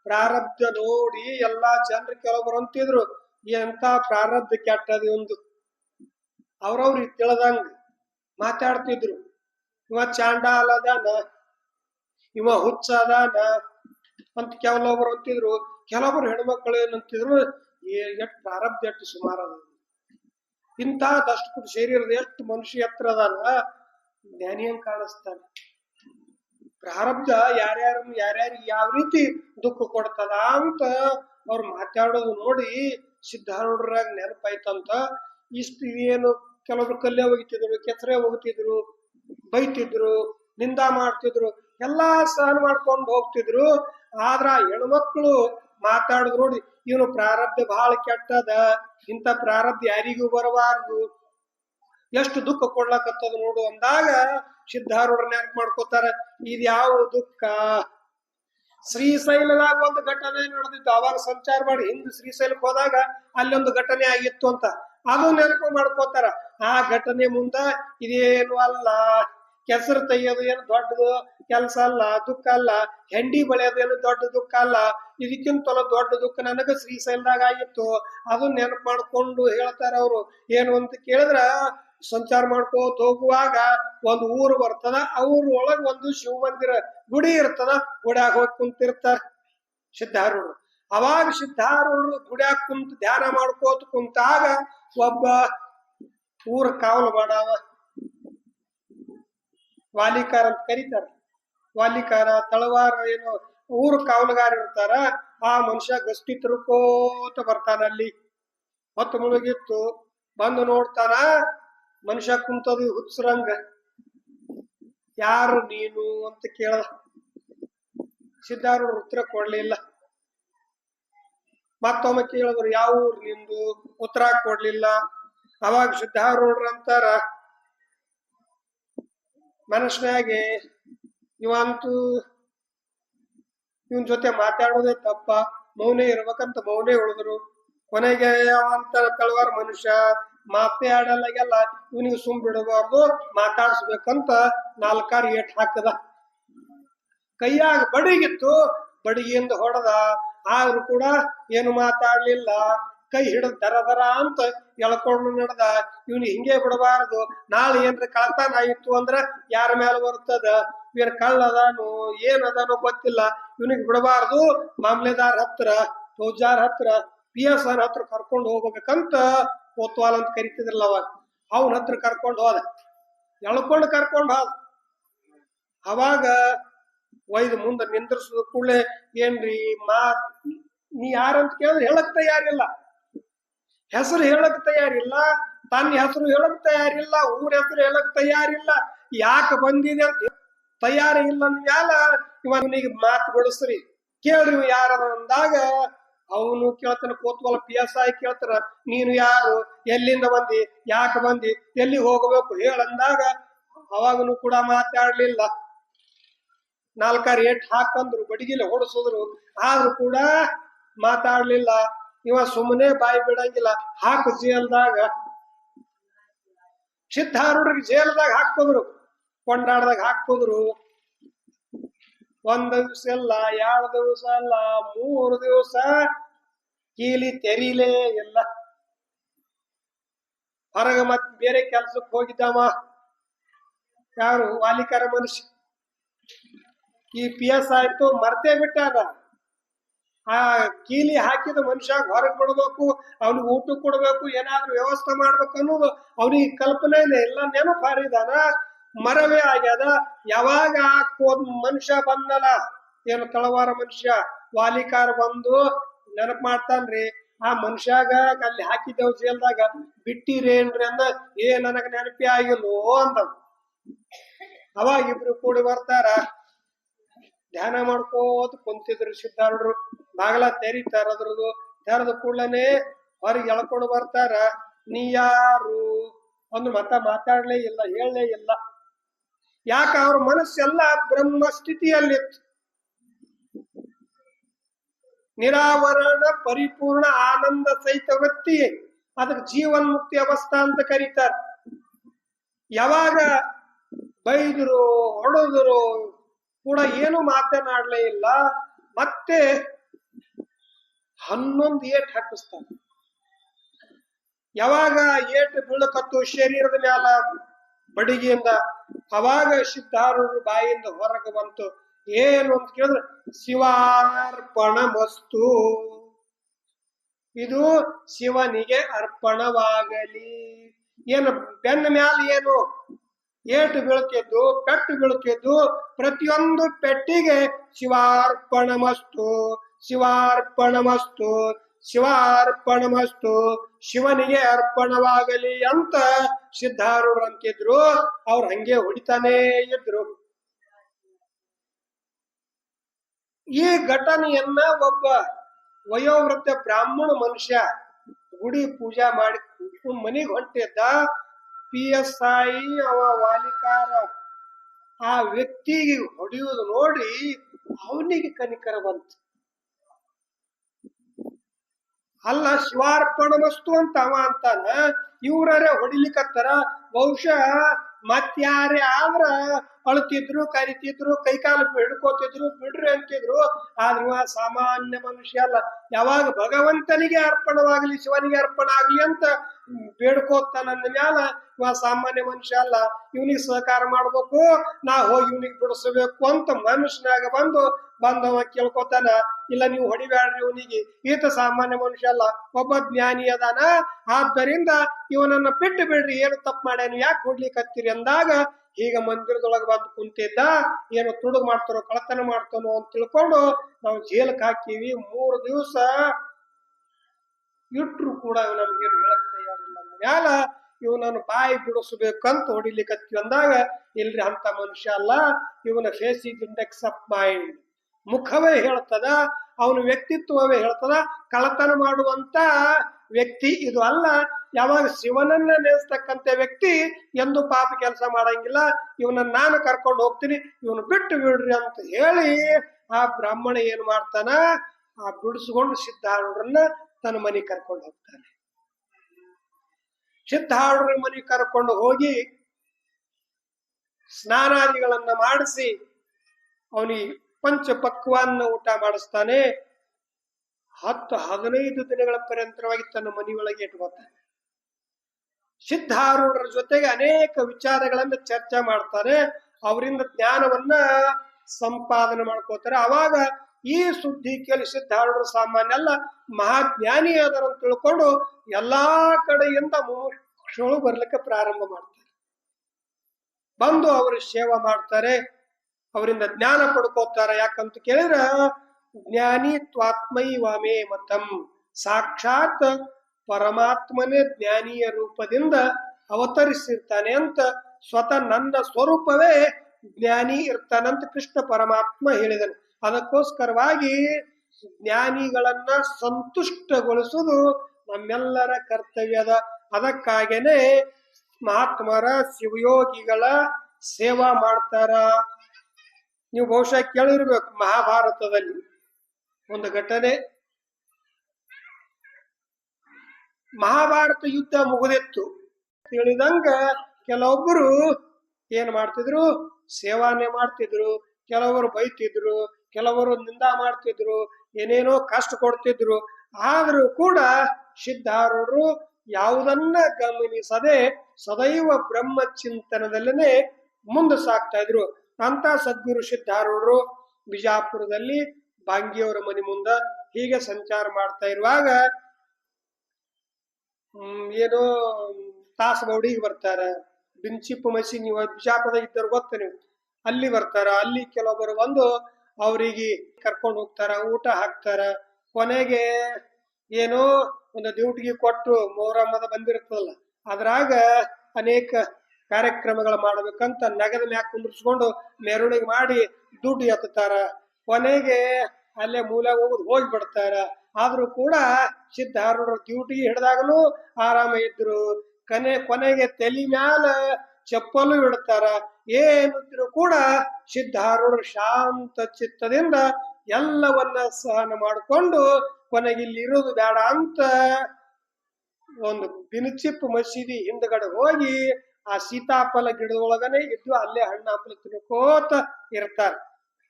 ಪ್ರಾರಬ್ಧ ನೋಡಿ ಎಲ್ಲಾ ಜನರು ಕೆಲವರು ಅಂತಿದ್ರು ಎಂತ ಪ್ರಾರಬ್ಧ ಕೆಟ್ಟದ ಒಂದು. ಅವ್ರವ್ರಿಗೆ ತಿಳ್ದಂಗ ಮಾತಾಡ್ತಿದ್ರು. ಇವ ಚಾಂಡಾಲದಾನ, ಇವ ಹುಚ್ಚ ಅದಾನ ಅಂತ ಕೆಲವೊಬ್ರು ಅಂತಿದ್ರು. ಕೆಲವೊಬ್ರು ಹೆಣ್ಮಕ್ಳು ಏನಂತಿದ್ರು ಎಷ್ಟು ಪ್ರಾರಬ್ಧ, ಎಷ್ಟು ಸುಮಾರು ಅದ. ಇಂಥ ದಷ್ಟು ಶರೀರದ ಎಷ್ಟು ಮನುಷ್ಯ ಎತ್ತರ ಅದಾನ? ಜ್ಞಾನಿ ಕಾಣಿಸ್ತಾನೆ. ಪ್ರಾರಬ್ಧ ಯಾರ್ಯಾರನ್ನ ಯಾರ್ಯಾರು ಯಾವ ರೀತಿ ದುಃಖ ಕೊಡ್ತದ ಅಂತ ಅವ್ರು ಮಾತಾಡೋದು ನೋಡಿ ಸಿದ್ಧಾರೂಢರಾಗ ನೆನಪಾಯ್ತಂತ ಇಷ್ಟು ಏನು ಕೆಲವರು ಕಲ್ಲೆ ಒಗಿತಿದ್ರು ಕೆಸರೆ ಒಗತಿದ್ರು ಬೈತಿದ್ರು, ನಿಂದ ಮಾಡ್ತಿದ್ರು, ಎಲ್ಲಾ ಸಹನ ಮಾಡ್ಕೊಂಡು ಹೋಗ್ತಿದ್ರು. ಆದ್ರ ಹೆಣ್ಮಕ್ಳು ಮಾತಾಡುದು ನೋಡಿ, ಇವನು ಪ್ರಾರಬ್ಧ ಬಹಳ ಕೆಟ್ಟದ ಇಂತ ಪ್ರಾರಬ್ಧ ಯಾರಿಗೂ ಬರಬಾರ್ದು. ಎಷ್ಟು ದುಃಖ ಕೊಡ್ಲಕತ್ತದ ನೋಡು ಅಂದಾಗ ಸಿದ್ಧಾರೂಢ ನೆನಪು ಮಾಡ್ಕೋತಾರ, ಇದು ಯಾವ ದುಃಖ? ಶ್ರೀಶೈಲದಾಗ ಒಂದು ಘಟನೆ ನಡೆದಿತ್ತು. ಅವಾಗ ಸಂಚಾರ ಮಾಡಿ ಹಿಂದ್ ಶ್ರೀಶೈಲಕ್ಕೆ ಹೋದಾಗ ಅಲ್ಲೊಂದು ಘಟನೆ ಆಗಿತ್ತು ಅಂತ. ಅದು ನೆನಪು ಮಾಡ್ಕೋತಾರ. ಆ ಘಟನೆ ಮುಂದ ಇದೇನು ಅಲ್ಲ. ಕೆಸರು ತೆಗೆಯೋದು ಏನು ದೊಡ್ಡದು ಕೆಲಸ ಅಲ್ಲ, ದುಃಖ ಅಲ್ಲ, ಹೆಂಡಿ ಬಳಿಯೋದೇನು ದೊಡ್ಡ ದುಃಖ ಅಲ್ಲ ಇದಕ್ಕಿಂತ ದೊಡ್ಡ ದುಃಖ ನನಗೆ ಶ್ರೀಶೈಲದಾಗ ಆಗಿತ್ತು. ಅದು ನೆನಪು ಮಾಡ್ಕೊಂಡು ಹೇಳ್ತಾರ ಅವರು. ಏನು ಅಂತ ಕೇಳಿದ್ರ, ಸಂಚಾರ ಮಾಡ್ಕೋತ ಹೋಗುವಾಗ ಒಂದು ಊರು ಬರ್ತದ ಅವ್ರ ಒಂದು ಶಿವ ಮಂದಿರ ಗುಡಿ ಇರ್ತದ, ಗುಡ್ಯಾಗ ಹೋಗಿ ಕುಂತಿರ್ತಾರ ಸಿದ್ಧಾರೂಢರು. ಅವಾಗ ಸಿದ್ಧಾರೂಢರು ಗುಡ್ಯಾಗ ಕುಂತ ಧ್ಯಾನ ಮಾಡ್ಕೋತ ಕುಂತಾಗ ಒಬ್ಬ ಊರ ಕಾವಲು ಮಾಡವ. ವಾಲಿಕಾರ ಅಂತ ಕರೀತಾರ. ವಾಲಿಕಾರ, ತಳವಾರ ಏನು ಊರು ಕಾವಲುಗಾರ ಇರ್ತಾರ, ಆ ಮನುಷ್ಯ ಗಸ್ತಿ ತಿರುಕೋತ ಬರ್ತಾನ ಅಲ್ಲಿ. ಹೊತ್ತು ಮುಳುಗಿತ್ತು, ಬಂದು ನೋಡ್ತಾನ, ಮನುಷ್ಯ ಕುಂತದ ಹುಚ್ಚರಂಗ ಯಾರು ನೀನು ಅಂತ ಕೇಳದ. ಸಿದ್ಧಾರು ಉತ್ತರ ಕೊಡ್ಲಿಲ್ಲ. ಮತ್ತೊಮ್ಮೆ ಕೇಳಿದ್ರು, ಯಾವ ಊರು ನಿಂದು? ಉತ್ತರ ಕೊಡ್ಲಿಲ್ಲ. ಅವಾಗ ಸಿದ್ಧಾರೂಢ್ರಂತಾರ ಮನುಷ್ಯನಾಗೆ ಇವಂತೂ ಇವನ್ ಜೊತೆ ಮಾತಾಡೋದೇ ತಪ್ಪ. ಮೌನೇ ಇರ್ಬೇಕಂತ ಮೌನೇ ಉಳಿದ್ರು. ಕೊನೆಗೆ ಅವಂತ ತಳವಾರ ಮನುಷ್ಯ, ಮಾತೇ ಆಡಲ್ಲಾಗೆಲ್ಲ ಇವನಿಗೆ ಸುಮ್ ಬಿಡಬಾರ್ದು, ಮಾತಾಡ್ಸ್ಬೇಕಂತ ನಾಲ್ಕಾರು ಏಟ್ ಹಾಕದ. ಕೈಯಾಗ ಬಡಿಗಿತ್ತು, ಬಡಿಗೆಯಿಂದ ಹೊಡೆದ. ಆದ್ರೂ ಕೂಡ ಏನು ಮಾತಾಡ್ಲಿಲ್ಲ. ಕೈ ಹಿಡಿದು ದರ ದರ ಅಂತ ಎಳ್ಕೊಂಡು ನಡೆದ. ಇವನು ಹಿಂಗೆ ಬಿಡಬಾರದು. ನಾಳೆ ಏನ್ರ ಕಳತನ ಆಯಿತು ಅಂದ್ರ ಯಾರ ಮೇಲೆ ಬರ್ತದ? ಇವ್ರ ಕಳ್ಳ ಅದಾನು ಏನ್ ಅದಾನೋ ಗೊತ್ತಿಲ್ಲ. ಇವನಿಗೆ ಬಿಡಬಾರದು. ಮಾಮ್ಲೆದಾರ್ ಹತ್ರ ಫೌಜಾರ್ ಹತ್ರ ಪಿ ಎಸ್ ಆರ್ ಹತ್ರ ಕರ್ಕೊಂಡು ಹೋಗ್ಬೇಕಂತ ಕೋತ್ವಾಲ್ ಅಂತ ಕರಿತಿದ್ರಲ್ಲ ಅವಾಗ. ಅವನ ಹತ್ರ ಕರ್ಕೊಂಡು ಹೋದ. ಎಳ್ಕೊಂಡು ಕರ್ಕೊಂಡು ಹೋದ. ಅವಾಗ ಒಯ್ದು ಮುಂದೆ ನಿಂದ್ರಿಸಿದ ಕೂಡಲೇ ಏನ್ರಿ ಮಾ ನೀ ಯಾರಂತ ಕೇಳಿದ್ರೆ ಹೇಳಕ್ ತಯಾರಿಲ್ಲ. ಹೆಸರು ಹೇಳಕ್ ತಯಾರಿಲ್ಲ, ತನ್ನ ಹೆಸರು ಹೇಳಕ್ ತಯಾರಿಲ್ಲ, ಊರ ಹೆಸರು ಹೇಳಕ್ ತಯಾರಿಲ್ಲ. ಯಾಕೆ ಬಂದಿದೆ ಅಂತ ತಯಾರಿ ಇಲ್ಲ ಮ್ಯಾಲ ಇವನಿಗೆ ಮಾತು ಬಿಡಿಸ್ರಿ. ಕೇಳ್ರಿ ಯಾರ ಅಂದಾಗ, ಅವನು ಕೇಳ್ತಾನೆ ಕೋತ್ವಲ ಪಿ ಎಸ್ ಐ ಕೇಳ್ತಾರ, ನೀನು ಯಾರು, ಎಲ್ಲಿಂದ ಬಂದಿ, ಯಾಕೆ ಬಂದಿ, ಎಲ್ಲಿ ಹೋಗಬೇಕು ಹೇಳಂದಾಗ ಅವಾಗನು ಕೂಡ ಮಾತಾಡ್ಲಿಲ್ಲ. ನಾಲ್ಕಾರು ಏಟ್ ಹಾಕಂದ್ರು, ಬಡಿಗಿಲೆ ಹೊಡಿಸಿದ್ರು ಆದ್ರೂ ಕೂಡ ಮಾತಾಡ್ಲಿಲ್ಲ. ಇವ ಸುಮ್ಮನೆ ಬಾಯಿ ಬಿಡಂಗಿಲ್ಲ. ಹಾಕು ಜೇಲ್ದಾಗ. ಸಿದ್ಧಾರೂಢರಿಗೆ ಜೇಲ್ದಾಗ ಹಾಕೋದ್ರು ಕೊಂಡಾಡ್ದಾಗ ಹಾಕೋದ್ರು ಒಂದ್ ದಿವ್ಸ ಇಲ್ಲ ಎರಡು ದಿವಸ ಅಲ್ಲ, ಮೂರು ದಿವಸ ಕೀಲಿ ತೆರೀಲೇ ಇಲ್ಲ. ಹೊರಗ ಮತ್ ಬೇರೆ ಕೆಲ್ಸಕ್ಕೆ ಹೋಗಿದ್ದಾವ? ಯಾರು ವಾಲಿಕಾರ ಮನುಷ್ಯ? ಈ ಪಿ ಎಸ್ ಆಯ್ತು, ಮರ್ತೇ ಬಿಟ್ಟಾಗ ಆ ಕೀಲಿ ಹಾಕಿದ ಮನುಷ್ಯ ಹೊರಗೆ ಬಿಡಬೇಕು ಅವ್ನಿಗೆ ಊಟ ಕೊಡಬೇಕು, ಏನಾದ್ರೂ ವ್ಯವಸ್ಥೆ ಮಾಡ್ಬೇಕು ಅನ್ನೋದು ಅವ್ನಿಗೆ ಕಲ್ಪನೆ ಇಲ್ಲ. ಎಲ್ಲ ನೆನಪು ಹಾರಿದಾನ. ಮರವೇ ಆಗ್ಯದ. ಯಾವಾಗ ಆ ಮನುಷ್ಯ ಬಂದಲ್ಲ? ಏನು ತಳವಾರ ಮನುಷ್ಯ, ವಾಲಿಕಾರ ಬಂದು ನೆನಪು ಮಾಡ್ತಾನ್ರಿ, ಆ ಮನುಷ್ಯಾಗ ಅಲ್ಲಿ ಹಾಕಿದ್ದೇವ್ ಜೇಲ್ದಾಗ ಬಿಟ್ಟಿರೇನ್ರಿ ಅಂದ, ಏ, ನನಗ ನೆನಪೇ ಆಗಿಲ್ಲೋ ಅಂತ ಅವಾಗ ಇಬ್ರು ಕೂಡಿ ಬರ್ತಾರ. ಧ್ಯಾನ ಮಾಡ್ಕೋತ ಕುಂತಿದ್ರು ಸಿದ್ಧಾರೂಢರು. ಬಾಗಲ ತೆರಿತಾರ ಅದ್ರದ್ದು ತೆರೆದ ಕೂಡಲೇ ಹೊರಗೆ ಎಳ್ಕೊಂಡು ಬರ್ತಾರ? ನೀ ಯಾರು? ಒಂದು ಮತ ಮಾತಾಡ್ಲೇ ಇಲ್ಲ, ಹೇಳಲೇ ಇಲ್ಲ. ಯಾಕ ಅವ್ರ ಮನಸ್ಸೆಲ್ಲ ಬ್ರಹ್ಮ ಸ್ಥಿತಿಯಲ್ಲಿತ್ತು ನಿರಾವರಣ, ಪರಿಪೂರ್ಣ ಆನಂದ ಸಹಿತ ವ್ಯಕ್ತಿ ಅದಕ್ಕೆ ಜೀವನ್ ಮುಕ್ತಿ ಅವಸ್ಥಾ ಅಂತ ಕರೀತಾರ. ಯಾವಾಗ ಬೈದ್ರು, ಹೊಡೆದ್ರು, ಕೂಡ ಏನು ಮಾತನಾಡಲೇ ಇಲ್ಲ. ಮತ್ತೆ ಹನ್ನೊಂದು ಏಟ್ ಹಾಕಿಸ್ತಾನೆ. ಯಾವಾಗ ಏಟ್ ಬೀಳಕತ್ತು ಶರೀರದ ಮ್ಯಾಲ ಬಡಿಗೆಯಿಂದ, ಅವಾಗ ಸಿದ್ಧಾರೂಢರು ಬಾಯಿಂದ ಹೊರಗೆ ಬಂತು. ಏನು ಅಂತ ಕೇಳಿದ್ರೆ ಶಿವಾರ್ಪಣ ವಸ್ತು ಇದು ಶಿವನಿಗೆ ಅರ್ಪಣವಾಗಲಿ. ಏನು, ಬೆನ್ನ ಮ್ಯಾಲ ಏನು? ಏಟು ಬೀಳ್ತಿದ್ದು, ಪೆಟ್ಟು ಬೀಳ್ತಿದ್ದು, ಪ್ರತಿಯೊಂದು ಪೆಟ್ಟಿಗೆ ಶಿವಾರ್ಪಣಮಸ್ತು. ಶಿವಾರ್ಪಣಮಸ್ತು ಶಿವಾರ್ಪಣಮಸ್ತು, ಶಿವನಿಗೆ ಅರ್ಪಣವಾಗಲಿ ಅಂತ ಸಿದ್ಧಾರೂಢರು ಅಂತಿದ್ರು. ಅವ್ರು ಹಂಗೆ ಹೊಡಿತಾನೇ ಇದ್ರು. ಈ ಘಟನೆಯನ್ನ ಒಬ್ಬ ವಯೋವೃದ್ಧ ಬ್ರಾಹ್ಮಣ ಮನುಷ್ಯ ಗುಡಿ ಪೂಜಾ ಮಾಡಿ ಮನೆಗೆ ಹೊಂಟಿದ್ದ ಪಿ ಎಸ್ ಐ ಅವ ವಾಲಿಕಾರ. ಆ ವ್ಯಕ್ತಿಗೆ ಹೊಡೆಯುವುದು ನೋಡಿ ಅವನಿಗೆ ಕನಿಕರ ಬಂತು ಅಲ್ಲ ಶಿವಾರ್ಪಣ ವಸ್ತು ಅಂತ ಅವ ಅಂತಾನ. ಇವ್ರೇ ಹೊಡಿಲಿಕ್ಕತ್ತಾರ ಬಹುಶಃ ಮತ್ತಾರೇ ಆದ್ರ ಅಳ್ತಿದ್ರು, ಕರಿತಿದ್ರು, ಕೈಕಾಲು ಹಿಡ್ಕೋತಿದ್ರು, ಬಿಡ್ರಿ ಅಂತಿದ್ರು. ಆದ್ರೂ ಸಾಮಾನ್ಯ ಮನುಷ್ಯ ಅಲ್ಲ. ಯಾವಾಗ ಭಗವಂತನಿಗೆ ಅರ್ಪಣವಾಗ್ಲಿ, ಶಿವನಿಗೆ ಅರ್ಪಣ ಆಗ್ಲಿ ಅಂತ ಬೇಡ್ಕೋತಾನಂದ ಮ್ಯಾಲ ಇವ ಸಾಮಾನ್ಯ ಮನುಷ್ಯ ಅಲ್ಲ. ಇವನಿಗೆ ಸಹಕಾರ ಮಾಡ್ಬೇಕು, ನಾ ಹೋಗಿ ಇವನಿಗೆ ಬಿಡಿಸ್ಬೇಕು ಅಂತ ಮನುಷ್ಯನಾಗ ಬಂದು ಬಂದವ ಕೇಳ್ಕೊತಾನ. ಇಲ್ಲ ನೀವು ಹೊಡಿಬ್ಯಾಡ್ರಿ ಇವನಿಗೆ. ಈತ ಸಾಮಾನ್ಯ ಮನುಷ್ಯ ಅಲ್ಲ, ಒಬ್ಬ ಜ್ಞಾನಿ ಅದಾನ. ಆದ್ದರಿಂದ ಇವನನ್ನ ಬಿಟ್ಟು ಬಿಡ್ರಿ, ಏನು ತಪ್ಪು ಮಾಡ್ಯಾನು, ಯಾಕೆ ಹೊಡ್ಲಿಕ್ಕತ್ತೀರಿ ಅಂದಾಗ, ಈಗ ಮಂದಿರದೊಳಗೆ ಬಂದು ಕುಂತಿದ್ದ, ಏನು ತುಡುಗು ಮಾಡ್ತಾರೋ ಕಳತನ ಮಾಡ್ತಾನೋ ಅಂತ ತಿಳ್ಕೊಂಡು ನಾವು ಜೇಲಕ್ಕೆ ಹಾಕಿವಿ. ಮೂರು ದಿವಸ ಇಟ್ರು ಕೂಡ ನಮ್ಗೇನು ನಮ್ಗೆ ಹೇಳಕ್ ತಯಾರಿಲ್ಲ. ಮ್ಯಾಲ ಇವನನ್ನು ಬಾಯಿ ಬಿಡಿಸ್ಬೇಕಂತ ಹೊಡಿಲಿಕ್ಕೆ ಅಂದಾಗ, ಇಲ್ರಿ ಅಂತ ಮನುಷ್ಯ ಅಲ್ಲ, ಇವನ ಫೇಸ್ ಇಂಡೆಕ್ಸ್ ಆಫ್ ಮೈಂಡ್ ಮುಖವೇ ಹೇಳ್ತದ, ಅವನ ವ್ಯಕ್ತಿತ್ವವೇ ಹೇಳ್ತದ ಕಳತನ ಮಾಡುವಂತ ವ್ಯಕ್ತಿ ಇದು ಅಲ್ಲ. ಯಾವಾಗ ಶಿವನನ್ನ ನೆನೆಸ್ತಕ್ಕಂಥ ವ್ಯಕ್ತಿ ಎಂದು ಪಾಪ ಕೆಲಸ ಮಾಡಂಗಿಲ್ಲ. ಇವನನ್ನ ನಾನು ಕರ್ಕೊಂಡು ಹೋಗ್ತೀನಿ, ಇವನು ಬಿಟ್ಟು ಬಿಡ್ರಿ ಅಂತ ಹೇಳಿ ಆ ಬ್ರಾಹ್ಮಣ ಏನ್ ಮಾಡ್ತಾನ? ಆ ಬಿಡಿಸ್ಕೊಂಡು ಸಿದ್ಧಾರೂಢರನ್ನ ತನ್ನ ಮನೆ ಕರ್ಕೊಂಡು ಹೋಗ್ತಾನೆ. ಸಿದ್ಧಾರೂಢರ ಮನೆ ಕರ್ಕೊಂಡು ಹೋಗಿ ಸ್ನಾನಾದಿಗಳನ್ನ ಮಾಡಿಸಿ ಅವನಿಗೆ ಪಂಚ ಪಕ್ವಾನ್ನ ಊಟ ಮಾಡಿಸ್ತಾನೆ. ಹತ್ತು ಹದಿನೈದು ದಿನಗಳ ಪರ್ಯಂತರವಾಗಿ ತನ್ನ ಮನೆಯೊಳಗೆ ಇಟ್ಕೋತಾನೆ ಸಿದ್ಧಾರೂಢರ ಜೊತೆಗೆ ಅನೇಕ ವಿಚಾರಗಳನ್ನ ಚರ್ಚೆ ಮಾಡ್ತಾರೆ ಅವರಿಂದ ಜ್ಞಾನವನ್ನ ಸಂಪಾದನೆ ಮಾಡ್ಕೋತಾರೆ. ಅವಾಗ ಈ ಸುದ್ದಿ ಕೇಳಿ ಸಿದ್ಧಾರೂಢರು ಸಾಮಾನ್ಯ ಅಲ್ಲ, ಮಹಾಜ್ಞಾನಿ ತಿಳ್ಕೊಂಡು ಎಲ್ಲಾ ಕಡೆಯಿಂದ ಮೋಕ್ಷಗಳು ಬರ್ಲಿಕ್ಕೆ ಪ್ರಾರಂಭ ಮಾಡ್ತಾರೆ. ಬಂದು ಅವರು ಸೇವಾ ಮಾಡ್ತಾರೆ. ಅವರಿಂದ ಜ್ಞಾನ ಪಡ್ಕೋತಾರ. ಯಾಕಂತ ಕೇಳಿದ್ರ, ಜ್ಞಾನಿ ತ್ವಾತ್ಮೈವಾಮೇ ಮತಂ. ಸಾಕ್ಷಾತ್ ಪರಮಾತ್ಮನೇ ಜ್ಞಾನಿಯ ರೂಪದಿಂದ ಅವತರಿಸಿರ್ತಾನೆ ಅಂತ ಸ್ವತಃ ನನ್ನ ಸ್ವರೂಪವೇ ಜ್ಞಾನಿ ಇರ್ತಾನಂತ ಕೃಷ್ಣ ಪರಮಾತ್ಮ ಹೇಳಿದನು. ಅದಕ್ಕೋಸ್ಕರವಾಗಿ ಜ್ಞಾನಿಗಳನ್ನ ಸಂತುಷ್ಟಗೊಳಿಸುವುದು ನಮ್ಮೆಲ್ಲರ ಕರ್ತವ್ಯದ ಅದಕ್ಕಾಗೇನೆ ಮಹಾತ್ಮರ ಶಿವಯೋಗಿಗಳ ಸೇವಾ ಮಾಡ್ತಾರ. ನೀವು ಬಹುಶಃ ಕೇಳಿರ್ಬೇಕು ಮಹಾಭಾರತದಲ್ಲಿ ಒಂದು ಘಟನೆ. ಮಹಾಭಾರತ ಯುದ್ಧ ಮುಗಿದಿತ್ತು. ತಿಳಿದಂಗ ಕೆಲವೊಬ್ಬರು ಏನ್ ಮಾಡ್ತಿದ್ರು? ಸೇವಾನೆ ಮಾಡ್ತಿದ್ರು, ಕೆಲವರು ಬೈತಿದ್ರು, ಕೆಲವರು ನಿಂದ ಮಾಡ್ತಿದ್ರು, ಏನೇನೋ ಕಷ್ಟ ಕೊಡ್ತಿದ್ರು. ಆದ್ರೂ ಕೂಡ ಸಿದ್ಧಾರೂಢರು ಯಾವುದನ್ನ ಗಮನಿಸದೆ ಸದೈವ ಬ್ರಹ್ಮ ಚಿಂತನದಲ್ಲೇ ಮುಂದೆ ಸಾಕ್ತಾ ಇದ್ರು. ಅಂತ ಸದ್ಗುರು ಸಿದ್ಧಾರೂಢರು ಬಿಜಾಪುರದಲ್ಲಿ ಬಾಂಗಿಯವರ ಮನೆ ಮುಂದ ಹೀಗೆ ಸಂಚಾರ ಮಾಡ್ತಾ ಇರುವಾಗ ಏನೋ ಏನೋ ತಾಸಬೌಡಿಗೆ ಬರ್ತಾರ. ಬಿಂಚಿಪ್ಪು ಮಸಿ, ನೀವು ಬಿಜಾಪುರದ ಇದ್ದರು ಗೊತ್ತ ನೀವು. ಅಲ್ಲಿ ಬರ್ತಾರ, ಅಲ್ಲಿ ಕೆಲವೊಬ್ಬರು ಬಂದು ಅವರಿಗೆ ಕರ್ಕೊಂಡು ಹೋಗ್ತಾರ, ಊಟ ಹಾಕ್ತಾರ. ಕೊನೆಗೆ ಏನೋ ಒಂದು ಡ್ಯೂಟಿಗೆ ಕೊಟ್ಟು ಮೊಹರಮ್ಮದ ಬಂದಿರ್ತದಲ್ಲ ಅದ್ರಾಗ ಅನೇಕ ಕಾರ್ಯಕ್ರಮಗಳು ಮಾಡಬೇಕಂತ ನಗದ ಮ್ಯಾಕ್ ಕುಂದ್ರಿಸ್ಕೊಂಡು ಮೆರವಣಿಗೆ ಮಾಡಿ ದುಡ್ಡು ಎತ್ತಾರ ಕೊನೆಗೆ ಅಲ್ಲೇ ಮೂಲೆ ಹೋಗುದು ಹೋಗ್ಬಿಡ್ತಾರ. ಆದ್ರೂ ಕೂಡ ಸಿದ್ಧಾರೂಢರ ಡ್ಯೂಟಿಗೆ ಹಿಡ್ದಾಗನು ಆರಾಮ ಇದ್ರು. ಕನೆ, ಕೊನೆಗೆ ತಲೆ ಮ್ಯಾಲ ಚಪ್ಪಲು ಇಡ್ತಾರ. ಏನಿದ್ರು ಕೂಡ ಸಿದ್ಧಾರೂಢರು ಶಾಂತ ಚಿತ್ತದಿಂದ ಎಲ್ಲವನ್ನ ಸಹನ ಮಾಡಿಕೊಂಡು ಕೊನೆಗೆ ಇಲ್ಲಿ ಇರೋದು ಬೇಡ ಅಂತ ಒಂದು ಬಿನಚಿಪ್ಪು ಮಸೀದಿ ಹಿಂದ್ಗಡೆ ಹೋಗಿ ಆ ಸೀತಾಫಲ ಗಿಡದೊಳಗನೆ ಇದ್ದು ಅಲ್ಲೇ ಹಣ್ಣ ಹಂಪಲ ತಿನ್ಕೋತ ಇರ್ತಾರ.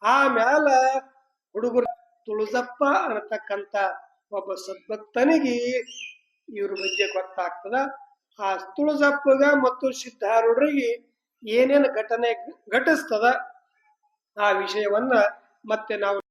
ಆಮ್ಯಾಲ ಹುಡುಗರು ತುಳಸಪ್ಪ ಅನ್ನತಕ್ಕಂತ ಒಬ್ಬ ಸದ್ಭಕ್ತನಿಗೆ ಇವ್ರ ಬಗ್ಗೆ ಗೊತ್ತಾಗ್ತದ. ಆ ತುಳಸಪ್ಪಗ ಮತ್ತು ಸಿದ್ಧಾರೂಢರಿಗೆ ಏನೇನು ಘಟನೆ ಘಟಿಸ್ತದ ಆ ವಿಷಯವನ್ನ ಮತ್ತೆ ನಾವು